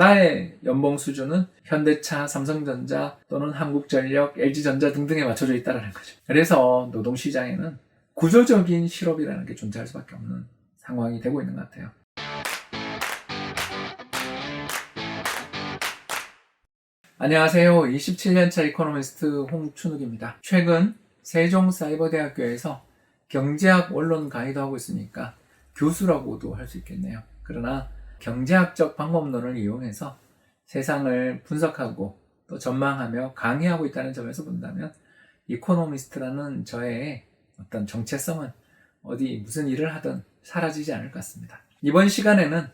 나의 연봉 수준은 현대차, 삼성전자 또는 한국전력, LG전자 등등에 맞춰져 있다는 거죠. 그래서 노동시장에는 구조적인 실업이라는 게 존재할 수밖에 없는 상황이 되고 있는 것 같아요. 안녕하세요. 27년차 이코노미스트 홍춘욱입니다. 최근 세종사이버대학교에서 경제학 원론 강의도 하고 있으니까 교수라고도 할 수 있겠네요. 그러나 경제학적 방법론을 이용해서 세상을 분석하고 또 전망하며 강의하고 있다는 점에서 본다면 이코노미스트라는 저의 어떤 정체성은 어디 무슨 일을 하든 사라지지 않을 것 같습니다. 이번 시간에는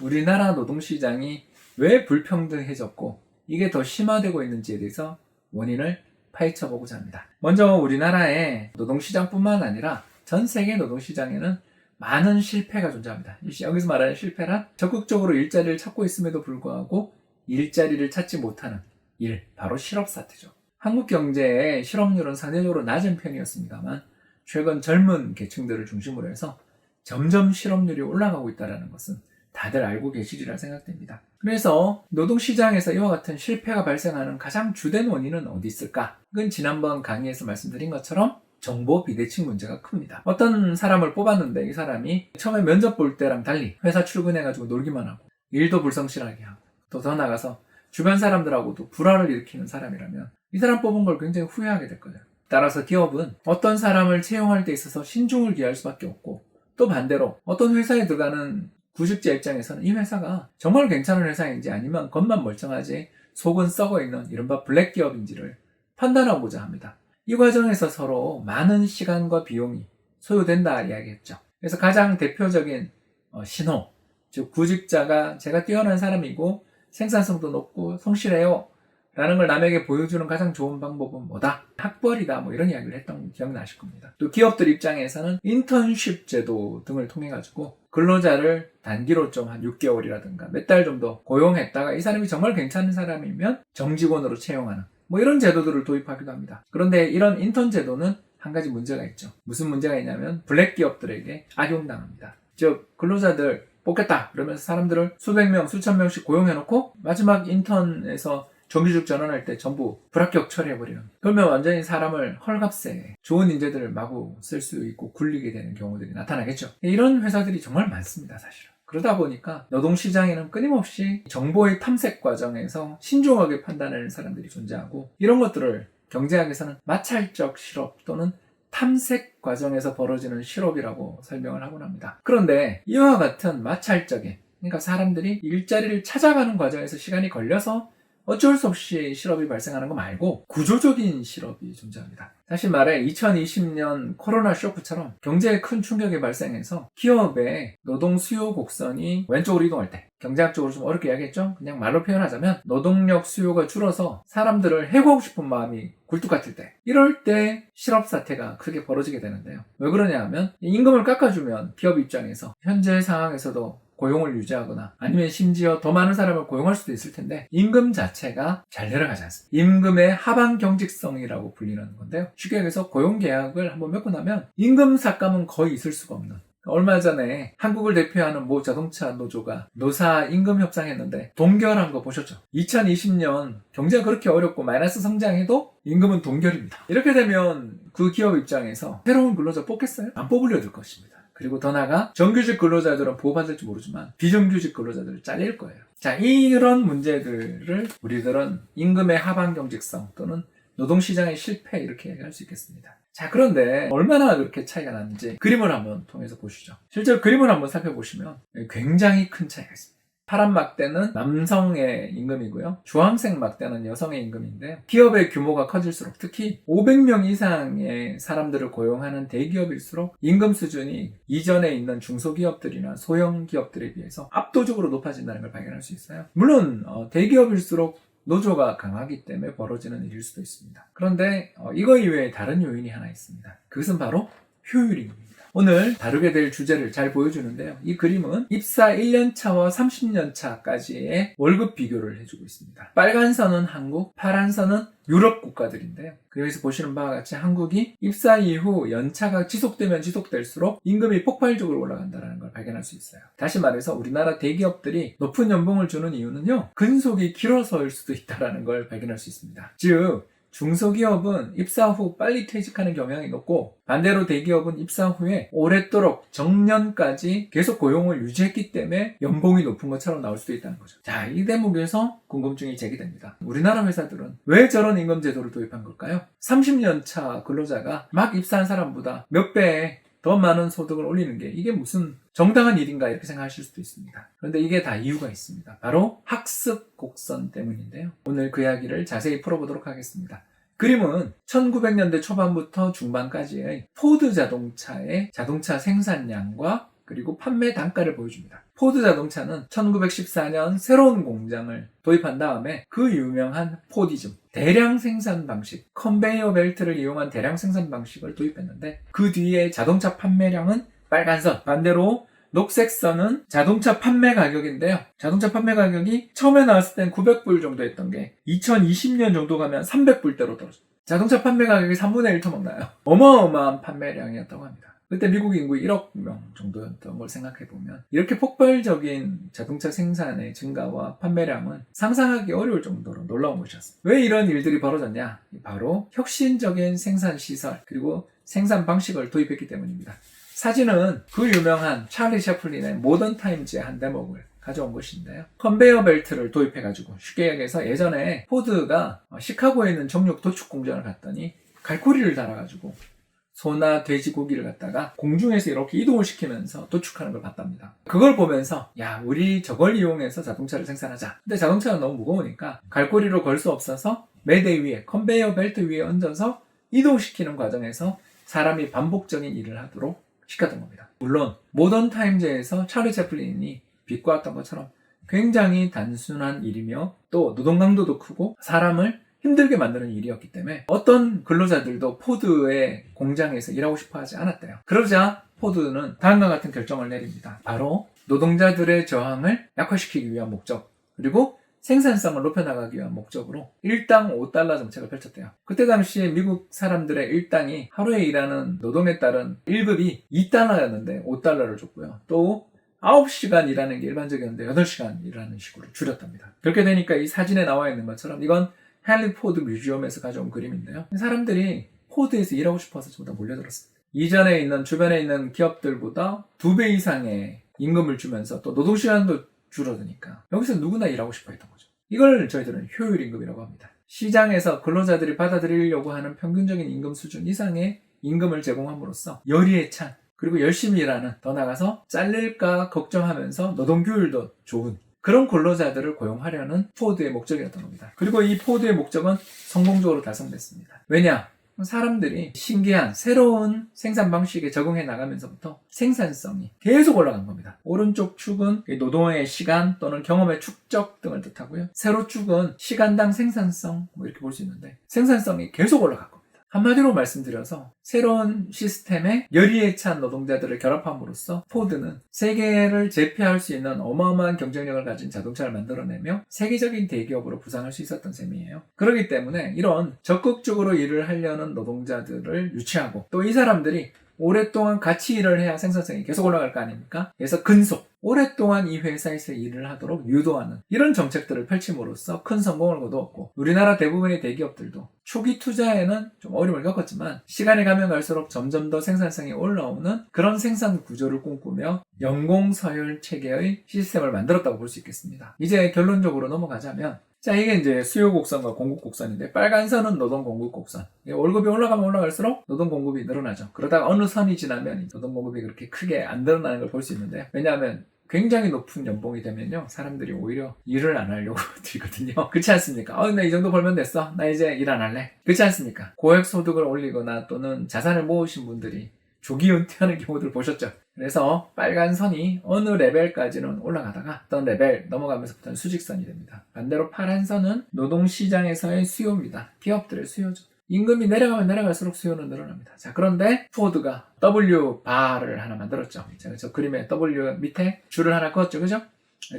우리나라 노동시장이 왜 불평등해졌고 이게 더 심화되고 있는지에 대해서 원인을 파헤쳐 보고자 합니다. 먼저 우리나라의 노동시장뿐만 아니라 전 세계 노동시장에는 많은 실패가 존재합니다. 여기서 말하는 실패란 적극적으로 일자리를 찾고 있음에도 불구하고 일자리를 찾지 못하는 일, 바로 실업 사태죠. 한국 경제의 실업률은 상대적으로 낮은 편이었습니다만 최근 젊은 계층들을 중심으로 해서 점점 실업률이 올라가고 있다는 것은 다들 알고 계시리라 생각됩니다. 그래서 노동시장에서 이와 같은 실패가 발생하는 가장 주된 원인은 어디 있을까? 그건 지난번 강의에서 말씀드린 것처럼 정보 비대칭 문제가 큽니다. 어떤 사람을 뽑았는데 이 사람이 처음에 면접 볼 때랑 달리 회사 출근해가지고 놀기만 하고 일도 불성실하게 하고 또 더 나가서 주변 사람들하고도 불화를 일으키는 사람이라면 이 사람 뽑은 걸 굉장히 후회하게 될 거예요. 따라서 기업은 어떤 사람을 채용할 때 있어서 신중을 기할 수밖에 없고 또 반대로 어떤 회사에 들어가는 구직자 입장에서는 이 회사가 정말 괜찮은 회사인지 아니면 겉만 멀쩡하지 속은 썩어 있는 이른바 블랙 기업인지를 판단하고자 합니다. 이 과정에서 서로 많은 시간과 비용이 소요된다 이야기했죠. 그래서 가장 대표적인 어, 신호, 즉 구직자가 제가 뛰어난 사람이고 생산성도 높고 성실해요. 라는 걸 남에게 보여주는 가장 좋은 방법은 뭐다? 학벌이다. 뭐 이런 이야기를 했던 기억나실 겁니다. 또 기업들 입장에서는 인턴십 제도 등을 통해 가지고 근로자를 단기로 좀 한 6개월이라든가 몇 달 정도 고용했다가 이 사람이 정말 괜찮은 사람이면 정직원으로 채용하는 뭐 이런 제도들을 도입하기도 합니다. 그런데 이런 인턴 제도는 한 가지 문제가 있죠. 무슨 문제가 있냐면 블랙 기업들에게 악용당합니다. 즉 근로자들 뽑겠다 그러면서 사람들을 수백 명, 수천 명씩 고용해놓고 마지막 인턴에서 정규직 전환할 때 전부 불합격 처리해버리는 그러면 완전히 사람을 헐값에 좋은 인재들을 마구 쓸 수 있고 굴리게 되는 경우들이 나타나겠죠 이런 회사들이 정말 많습니다 사실은 그러다 보니까 노동시장에는 끊임없이 정보의 탐색 과정에서 신중하게 판단하는 사람들이 존재하고 이런 것들을 경제학에서는 마찰적 실업 또는 탐색 과정에서 벌어지는 실업이라고 설명을 하곤 합니다. 그런데 이와 같은 마찰적인 그러니까 사람들이 일자리를 찾아가는 과정에서 시간이 걸려서 어쩔 수 없이 실업이 발생하는 거 말고 구조적인 실업이 존재합니다. 사실 말해 2020년 코로나 쇼크처럼 경제에 큰 충격이 발생해서 기업의 노동 수요 곡선이 왼쪽으로 이동할 때 경제학적으로 좀 어렵게 이야기했죠? 그냥 말로 표현하자면 노동력 수요가 줄어서 사람들을 해고하고 싶은 마음이 굴뚝 같을 때 이럴 때 실업 사태가 크게 벌어지게 되는데요. 왜 그러냐 하면 임금을 깎아주면 기업 입장에서 현재 상황에서도 고용을 유지하거나 아니면 심지어 더 많은 사람을 고용할 수도 있을 텐데 임금 자체가 잘 내려가지 않습니다. 임금의 하방 경직성이라고 불리는 건데요. 쉽게 얘기해서 고용 계약을 한번 맺고 나면 임금 삭감은 거의 있을 수가 없는 얼마 전에 한국을 대표하는 모 자동차 노조가 노사 임금 협상했는데 동결한 거 보셨죠? 2020년 경제가 그렇게 어렵고 마이너스 성장해도 임금은 동결입니다. 이렇게 되면 그 기업 입장에서 새로운 근로자 뽑겠어요? 안 뽑으려 들 것입니다. 그리고 더 나아가 정규직 근로자들은 보호받을지 모르지만 비정규직 근로자들을 잘릴 거예요. 자, 이런 문제들을 우리들은 임금의 하방 경직성 또는 노동시장의 실패 이렇게 얘기할 수 있겠습니다. 자, 그런데 얼마나 그렇게 차이가 나는지 그림을 한번 통해서 보시죠. 실제로 그림을 한번 살펴보시면 굉장히 큰 차이가 있습니다. 파란 막대는 남성의 임금이고요. 주황색 막대는 여성의 임금인데 기업의 규모가 커질수록 특히 500명 이상의 사람들을 고용하는 대기업일수록 임금 수준이 이전에 있는 중소기업들이나 소형 기업들에 비해서 압도적으로 높아진다는 걸 발견할 수 있어요. 물론 어, 대기업일수록 노조가 강하기 때문에 벌어지는 일일 수도 있습니다. 그런데 어, 이거 이외에 다른 요인이 하나 있습니다. 그것은 바로 효율입니다. 오늘 다루게 될 주제를 잘 보여주는데요. 이 그림은 입사 1년차와 30년차까지의 월급 비교를 해주고 있습니다. 빨간 선은 한국, 파란 선은 유럽 국가들인데요. 그래서 보시는 바와 같이 한국이 입사 이후 연차가 지속되면 지속될수록 임금이 폭발적으로 올라간다는 걸 발견할 수 있어요. 다시 말해서 우리나라 대기업들이 높은 연봉을 주는 이유는요. 근속이 길어서일 수도 있다는 걸 발견할 수 있습니다. 즉 중소기업은 입사 후 빨리 퇴직하는 경향이 높고 반대로 대기업은 입사 후에 오랫도록 정년까지 계속 고용을 유지했기 때문에 연봉이 높은 것처럼 나올 수도 있다는 거죠. 자, 이 대목에서 궁금증이 제기됩니다. 우리나라 회사들은 왜 저런 임금 제도를 도입한 걸까요? 30년 차 근로자가 막 입사한 사람보다 몇 배의 더 많은 소득을 올리는 게 이게 무슨 정당한 일인가 이렇게 생각하실 수도 있습니다. 그런데 이게 다 이유가 있습니다. 바로 학습 곡선 때문인데요. 오늘 그 이야기를 자세히 풀어보도록 하겠습니다. 그림은 1900년대 초반부터 중반까지의 포드 자동차의 자동차 생산량과 그리고 판매 단가를 보여줍니다. 포드 자동차는 1914년 새로운 공장을 도입한 다음에 그 유명한 포디즘, 대량 생산 방식, 컨베이어 벨트를 이용한 대량 생산 방식을 도입했는데 그 뒤에 자동차 판매량은 빨간선, 반대로 녹색선은 자동차 판매 가격인데요. 자동차 판매 가격이 처음에 나왔을 땐 900불 정도 했던 게 2020년 정도 가면 300불대로 떨어졌어요. 자동차 판매 가격이 3분의 1 토막 나요. 어마어마한 판매량이었다고 합니다. 그때 미국 인구 1억 명 정도였던 걸 생각해 보면 이렇게 폭발적인 자동차 생산의 증가와 판매량은 상상하기 어려울 정도로 놀라운 것이었습니다. 왜 이런 일들이 벌어졌냐? 바로 혁신적인 생산 시설 그리고 생산 방식을 도입했기 때문입니다. 사진은 그 유명한 찰리 샤플린의 모던 타임즈의 한 대목을 가져온 것인데요. 컨베이어 벨트를 도입해가지고 쉽게 얘기해서 예전에 포드가 시카고에 있는 정육 도축 공장을 갔더니 갈고리를 달아가지고 소나 돼지고기를 갖다가 공중에서 이렇게 이동을 시키면서 도축하는 걸 봤답니다. 그걸 보면서 야 우리 저걸 이용해서 자동차를 생산하자. 근데 자동차가 너무 무거우니까 갈고리로 걸 수 없어서 매대 위에 컨베이어 벨트 위에 얹어서 이동시키는 과정에서 사람이 반복적인 일을 하도록 시켰던 겁니다. 물론 모던 타임즈에서 찰리 채플린이 비꼬았던 것처럼 굉장히 단순한 일이며 또 노동 강도도 크고 사람을 힘들게 만드는 일이었기 때문에 어떤 근로자들도 포드의 공장에서 일하고 싶어 하지 않았대요. 그러자 포드는 다음과 같은 결정을 내립니다. 바로 노동자들의 저항을 약화시키기 위한 목적 그리고 생산성을 높여나가기 위한 목적으로 일당 5달러 정책을 펼쳤대요. 그때 당시에 미국 사람들의 일당이 하루에 일하는 노동에 따른 1급이 2달러였는데 5달러를 줬고요. 또 9시간 일하는 게 일반적이었는데 8시간 일하는 식으로 줄였답니다. 그렇게 되니까 이 사진에 나와 있는 것처럼 이건 헨리 포드 뮤지엄에서 가져온 그림인데요. 사람들이 포드에서 일하고 싶어서 전부 다 몰려들었습니다. 이전에 있는 주변에 있는 기업들보다 두 배 이상의 임금을 주면서 또 노동 시간도 줄어드니까 여기서 누구나 일하고 싶어 했던 거죠. 이걸 저희들은 효율 임금이라고 합니다. 시장에서 근로자들이 받아들이려고 하는 평균적인 임금 수준 이상의 임금을 제공함으로써 열의에 찬 그리고 열심히 일하는 더 나가서 잘릴까 걱정하면서 노동규율도 좋은 그런 근로자들을 고용하려는 포드의 목적이었던 겁니다. 그리고 이 포드의 목적은 성공적으로 달성됐습니다. 왜냐? 사람들이 신기한 새로운 생산 방식에 적응해 나가면서부터 생산성이 계속 올라간 겁니다. 오른쪽 축은 노동의 시간 또는 경험의 축적 등을 뜻하고요. 세로 축은 시간당 생산성 뭐 이렇게 볼 수 있는데 생산성이 계속 겁니다. 한마디로 말씀드려서 새로운 시스템에 열의에 찬 노동자들을 결합함으로써 포드는 세계를 제패할 수 있는 어마어마한 경쟁력을 가진 자동차를 만들어내며 세계적인 대기업으로 부상할 수 있었던 셈이에요. 그렇기 때문에 이런 적극적으로 일을 하려는 노동자들을 유치하고 또 이 사람들이 오랫동안 같이 일을 해야 생산성이 계속 올라갈 거 아닙니까? 그래서 근속, 오랫동안 이 회사에서 일을 하도록 유도하는 이런 정책들을 펼침으로써 큰 성공을 거두었고 우리나라 대부분의 대기업들도 초기 투자에는 좀 어려움을 겪었지만 시간이 가면 갈수록 점점 더 생산성이 올라오는 그런 생산 구조를 꿈꾸며 연공 서열 체계의 시스템을 만들었다고 볼 수 있겠습니다. 이제 결론적으로 넘어가자면 자, 이게 이제 수요 곡선과 공급 곡선인데, 빨간 선은 노동 공급 곡선. 월급이 올라가면 올라갈수록 노동 공급이 늘어나죠. 그러다가 어느 선이 지나면 노동 공급이 그렇게 크게 안 늘어나는 걸 볼 수 있는데, 왜냐하면 굉장히 높은 연봉이 되면요, 사람들이 오히려 일을 안 하려고 들거든요. 그렇지 않습니까? 어, 나이 정도 벌면 됐어. 나 이제 일 안 할래. 그렇지 않습니까? 고액 소득을 올리거나 또는 자산을 모으신 분들이 조기 은퇴하는 경우들 보셨죠? 그래서 빨간 선이 어느 레벨까지는 올라가다가 어떤 레벨 넘어가면서부터는 수직선이 됩니다. 반대로 파란 선은 노동시장에서의 수요입니다. 기업들의 수요죠. 임금이 내려가면 내려갈수록 수요는 늘어납니다. 자, 그런데 포드가 W 바를 하나 만들었죠. 제가 저 그림에 W 밑에 줄을 하나 그었죠. 그죠?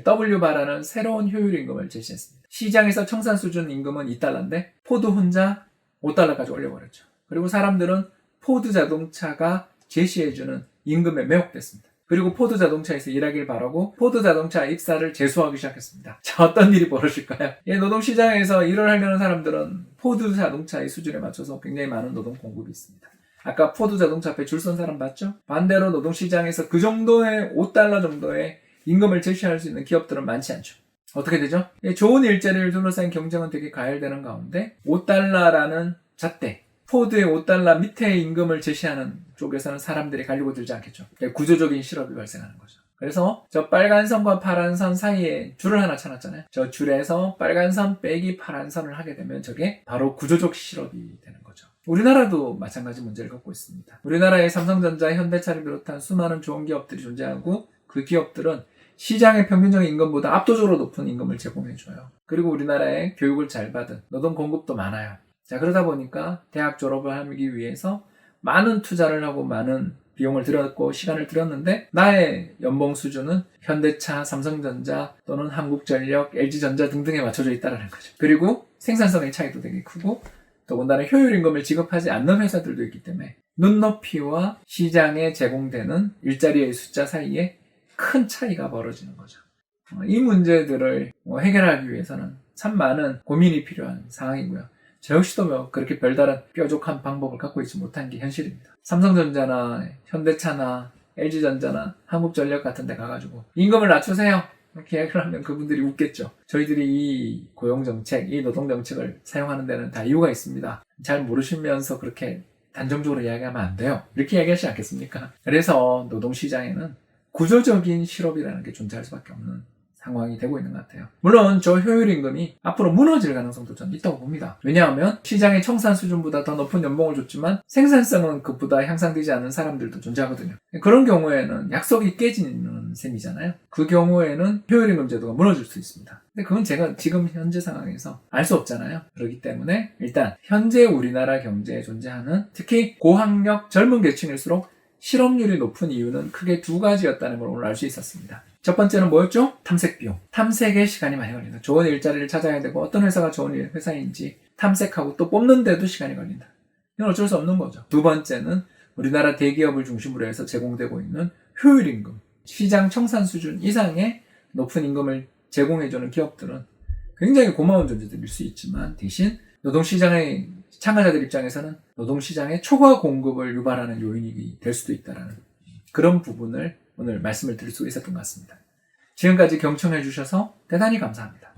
W 바라는 새로운 효율 임금을 제시했습니다. 시장에서 청산 수준 임금은 2달러인데 포드 혼자 5달러까지 올려버렸죠. 그리고 사람들은 포드 자동차가 제시해주는 임금에 매혹됐습니다. 그리고 포드 자동차에서 일하길 바라고 포드 자동차 입사를 재수하기 시작했습니다. 자, 어떤 일이 벌어질까요? 이 노동시장에서 일을 하려는 사람들은 포드 자동차의 수준에 맞춰서 굉장히 많은 노동 공급이 있습니다. 아까 포드 자동차 앞에 줄 선 사람 봤죠? 반대로 노동시장에서 그 정도의 5달러 정도의 임금을 제시할 수 있는 기업들은 많지 않죠. 어떻게 되죠? 예, 좋은 일자리를 둘러싼 경쟁은 되게 가열되는 가운데 5달러라는 잣대, 포드의 5달러 밑에 임금을 제시하는 쪽에서는 사람들이 갈리고 들지 않겠죠. 예, 구조적인 실업이 발생하는 거죠. 그래서 저 빨간 선과 파란 선 사이에 줄을 하나 쳐놨잖아요. 저 줄에서 빨간 선 빼기 파란 선을 하게 되면 저게 바로 구조적 실업이 되는 거죠. 우리나라도 마찬가지 문제를 겪고 있습니다. 우리나라의 삼성전자, 현대차를 비롯한 수많은 좋은 기업들이 존재하고 그 기업들은 시장의 평균적인 임금보다 압도적으로 높은 임금을 제공해줘요. 그리고 우리나라에 교육을 잘 받은 노동 공급도 많아요. 자, 그러다 보니까 대학 졸업을 하기 위해서 많은 투자를 하고 많은 비용을 들였고 시간을 들였는데 나의 연봉 수준은 현대차, 삼성전자 또는 한국전력, LG전자 등등에 맞춰져 있다는 거죠. 그리고 생산성의 차이도 되게 크고 더군다나 효율 임금을 지급하지 않는 회사들도 있기 때문에 눈높이와 시장에 제공되는 일자리의 숫자 사이에 큰 차이가 벌어지는 거죠. 어, 이 문제들을 뭐 해결하기 위해서는 참 많은 고민이 필요한 상황이고요. 뭐 그렇게 별다른 뾰족한 방법을 갖고 있지 못한 게 현실입니다. 삼성전자나 현대차나 LG전자나 한국전력 같은 데 가가지고 임금을 낮추세요. 이야기를 하면 그분들이 웃겠죠. 저희들이 이 고용정책, 이 노동정책을 사용하는 데는 다 이유가 있습니다. 잘 모르시면서 그렇게 단정적으로 이야기하면 안 돼요. 이렇게 이야기하지 않겠습니까? 그래서 노동시장에는 구조적인 실업이라는 게 존재할 수밖에 없는 상황이 되고 있는 것 같아요. 물론 저 효율 임금이 앞으로 무너질 가능성도 저는 있다고 봅니다. 왜냐하면 시장의 청산 수준보다 더 높은 연봉을 줬지만 생산성은 그보다 향상되지 않는 사람들도 존재하거든요. 그런 경우에는 약속이 깨지는 셈이잖아요. 그 경우에는 효율 임금 제도가 무너질 수 있습니다. 근데 그건 제가 지금 현재 상황에서 알 수 없잖아요. 그렇기 때문에 일단 현재 우리나라 경제에 존재하는 특히 고학력 젊은 계층일수록 실업률이 높은 이유는 크게 두 가지였다는 걸 오늘 알 수 있었습니다. 첫 번째는 뭐였죠? 탐색 비용. 탐색에 시간이 많이 걸린다. 좋은 일자리를 찾아야 되고 어떤 회사가 좋은 일- 회사인지 탐색하고 또 뽑는데도 시간이 걸린다. 이건 어쩔 수 없는 거죠. 두 번째는 우리나라 대기업을 중심으로 해서 제공되고 있는 효율 임금. 시장 청산 수준 이상의 높은 임금을 제공해주는 기업들은 굉장히 고마운 존재들일 수 있지만 대신 노동시장의 참가자들 입장에서는 노동시장의 초과 공급을 유발하는 요인이 될 수도 있다는 그런 부분을 오늘 말씀을 드릴 수 있었던 것 같습니다. 지금까지 경청해 주셔서 대단히 감사합니다.